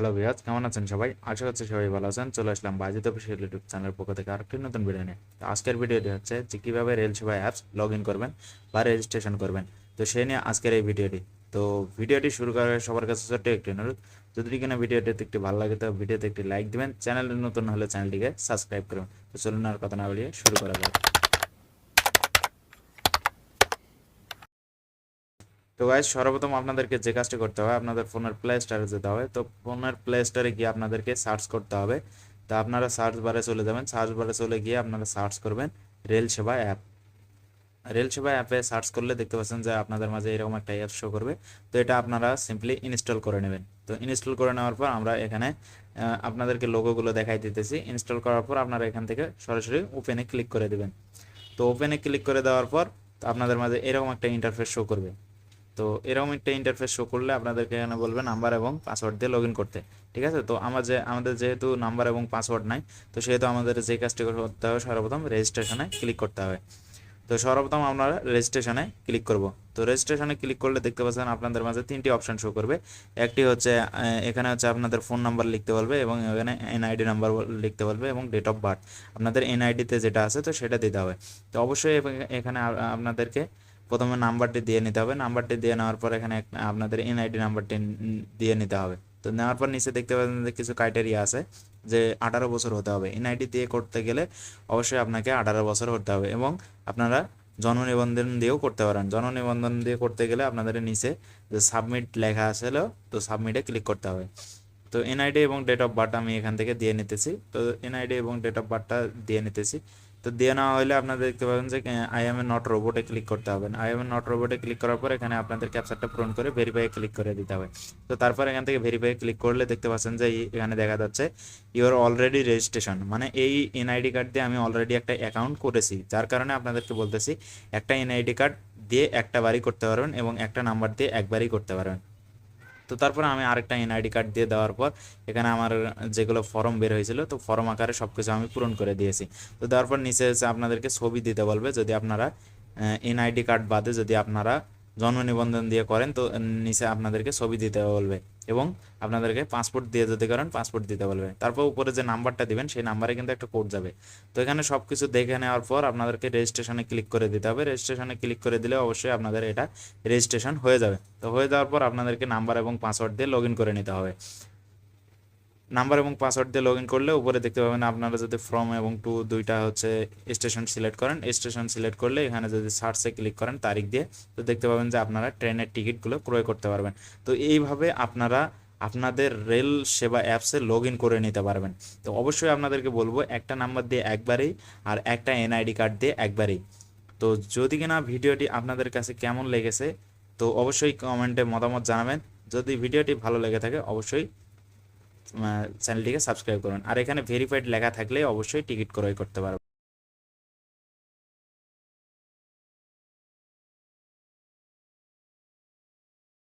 Hello ভিয়াজ কেমন আছেন সবাই? আশা করছি সবাই ভালো আছেন। চলে আসলাম বাজিত ইউটিউব চ্যানেলের পক্ষ থেকে আরেকটি নতুন ভিডিও নিয়ে। তো আজকের ভিডিওটি হচ্ছে যে কীভাবে রেল সেবা অ্যাপস লগ ইন করবেন বা রেজিস্ট্রেশন করবেন। তো সেই নিয়ে আজকের এই ভিডিওটি তো ভিডিওটি শুরু করার সবার কাছে ছোট্ট একটি অনুরোধ, যদি কিনা ভিডিওটিতে একটি ভালো লাগে, তো ভিডিওতে একটি লাইক দিবেন। চ্যানেলে নতুন হলে চ্যানেলটিকে সাবস্ক্রাইব করুন তো চলুন আর কথা না বলিয়ে শুরু করা যাক। তো গাইজ সর্বপ্রথম আপনাদেরকে যে কাজটি করতে হবে, আপনাদের ফোনের প্লে স্টোরে যেতে হবে। তো ফোনের প্লে স্টোরে গিয়ে আপনাদেরকে সার্চ করতে হবে। তো আপনারা সার্চ বারে চলে যাবেন। সার্চ বারে চলে গিয়ে আপনারা সার্চ করবেন রেল সেবা অ্যাপ রেল সেবা অ্যাপে সার্চ করলে দেখতে পাচ্ছেন যে আপনাদের মাঝে এরকম একটা অ্যাপ শো করবে। তো এটা আপনারা সিম্পলি ইনস্টল করে নেবেন। তো ইনস্টল করে নেওয়ার পর আমরা এখানে আপনাদেরকে লোগোগুলো দেখাই দিতেছি। ইনস্টল করার পর আপনারা এখান থেকে সরাসরি ওপেনে ক্লিক করে দেবেন। তো ওপেনে ক্লিক করে দেওয়ার পর আপনাদের মাঝে এরকম একটা ইন্টারফেস শো করবে। তো এরকম একটা ইন্টারফেস শো করলে আপনাদেরকে এখানে বলবে নাম্বার এবং পাসওয়ার্ড দিয়ে লগ করতে, ঠিক আছে? তো আমার যে, আমাদের যেহেতু নাম্বার এবং পাসওয়ার্ড নাই, তো সেহেতু আমাদের যে কাজটি করতে হবে সর্বপ্রথম রেজিস্ট্রেশনে ক্লিক করতে হবে। তো সর্বপ্রথম আমরা রেজিস্ট্রেশনে ক্লিক করব। তো রেজিস্ট্রেশনে ক্লিক করলে দেখতে পাচ্ছেন আপনাদের মাঝে তিনটি অপশন শো করবে। একটি হচ্ছে এখানে হচ্ছে আপনাদের ফোন নাম্বার লিখতে বলবে এবং এখানে এনআইডি নাম্বার লিখতে বলবে এবং ডেট অফ বার্থ আপনাদের এনআইডিতে যেটা আছে তো সেটা দিতে হবে। তো অবশ্যই এখানে আপনাদেরকে প্রথমে নাম্বারটি দিয়ে নিতে হবে। নাম্বারটি দিয়ে নেওয়ার পর এখানে আপনাদের এনআইডি নাম্বারটি দিয়ে নিতে হবে। তো নেওয়ার পর নিচে দেখতে পাবেন কিছু ক্রাইটেরিয়া আছে যে আঠারো বছর হতে হবে। এনআইডি দিয়ে করতে গেলে অবশ্যই আপনাকে আঠারো বছর হতে হবে এবং আপনারা জন্ম নিবন্ধন দিয়েও করতে পারেন। জন্ম নিবন্ধন দিয়ে করতে গেলে আপনাদের নিচে যে সাবমিট লেখা আছে তো সাবমিটে ক্লিক করতে হবে। তো এনআইডি এবং ডেট অফ বার্থ আমি এখান থেকে দিয়ে নিতেছি। তো এনআইডি এবং ডেট অফ বার্থটা দিয়ে নিতেছি। তো দিয়ে নেওয়া হলে আপনারা দেখতে পাবেন যে আই এম এ নট রোবটে ক্লিক করতে হবে। আই এম এ নট রোবটে ক্লিক করার পর এখানে আপনাদের ক্যাপচারটা পূরণ করে ভেরিফাই ক্লিক করে দিতে হবে। তো তারপর এখান থেকে ভেরিফাই ক্লিক করলে দেখতে পাচ্ছেন যে এখানে দেখা যাচ্ছে ইউর অলরেডি রেজিস্ট্রেশন মানে এই এনআইডি কার্ড দিয়ে আমি অলরেডি একটা অ্যাকাউন্ট করেছি। যার কারণে আপনাদেরকে বলতেছি, একটা এনআইডি কার্ড দিয়ে একটা বারই করতে পারবেন এবং একটা নাম্বার দিয়ে একবারই করতে পারবেন। তো তারপরে আমি আরেকটা এনআইডি কার্ড দিয়ে দেওয়ার পর এখানে আমার যেগুলো ফর্ম বের হয়েছিল, তো ফর্ম আকারে সব কিছু আমি পূরণ করে দিয়েছি। তো তারপর পর নিচে আপনাদেরকে ছবি দিতে বলবে, যদি আপনারা এনআইডি কার্ড বাদে যদি আপনারা জন্ম নিবন্ধন দিয়ে করেন, তো নিচে আপনাদেরকে ছবি দিতে বলবে এবং আপনাদেরকে পাসপোর্ট দিয়ে যদি করেন, পাসপোর্ট দিতে বলবে। তারপর উপরে যে নাম্বারটা দিবেন, সেই নাম্বারে কিন্তু একটা কোড যাবে। তো এখানে সব কিছু দেখে নেওয়ার পর আপনাদেরকে রেজিস্ট্রেশনে ক্লিক করে দিতে হবে। রেজিস্ট্রেশনে ক্লিক করে দিলে অবশ্যই আপনাদের এটা রেজিস্ট্রেশন হয়ে যাবে। তো হয়ে যাওয়ার পর আপনাদেরকে নাম্বার এবং পাসওয়ার্ড দিয়ে লগ করে নিতে হবে। নাম্বার এবং পাসওয়ার্ড দিয়ে লগ ইন করলে উপরে দেখতে পাবেন আপনারা যদি ফ্রম এবং টু দুইটা হচ্ছে স্টেশন সিলেক্ট করেন স্টেশন সিলেক্ট করলে এখানে যদি সার্চে ক্লিক করেন তারিখ দিয়ে, তো দেখতে পাবেন যে আপনারা ট্রেনের টিকিটগুলো ক্রয় করতে পারবেন। তো এইভাবে আপনারা আপনাদের রেল সেবা অ্যাপসে লগ ইন করে নিতে পারবেন। তো অবশ্যই আপনাদেরকে বলব, একটা নাম্বার দিয়ে একবারেই আর একটা এনআইডি কার্ড দিয়ে একবারেই। তো যদি কিনা ভিডিওটি আপনাদের কাছে কেমন লেগেছে, তো অবশ্যই কমেন্টে মতামত জানাবেন। যদি ভিডিওটি ভালো লেগে থাকে, অবশ্যই চ্যানেলটিকে সাবস্ক্রাইব করুন। আর এখানে ভেরিফাইড লেখা থাকলে অবশ্যই টিকিট ক্রয় করতে পারবেন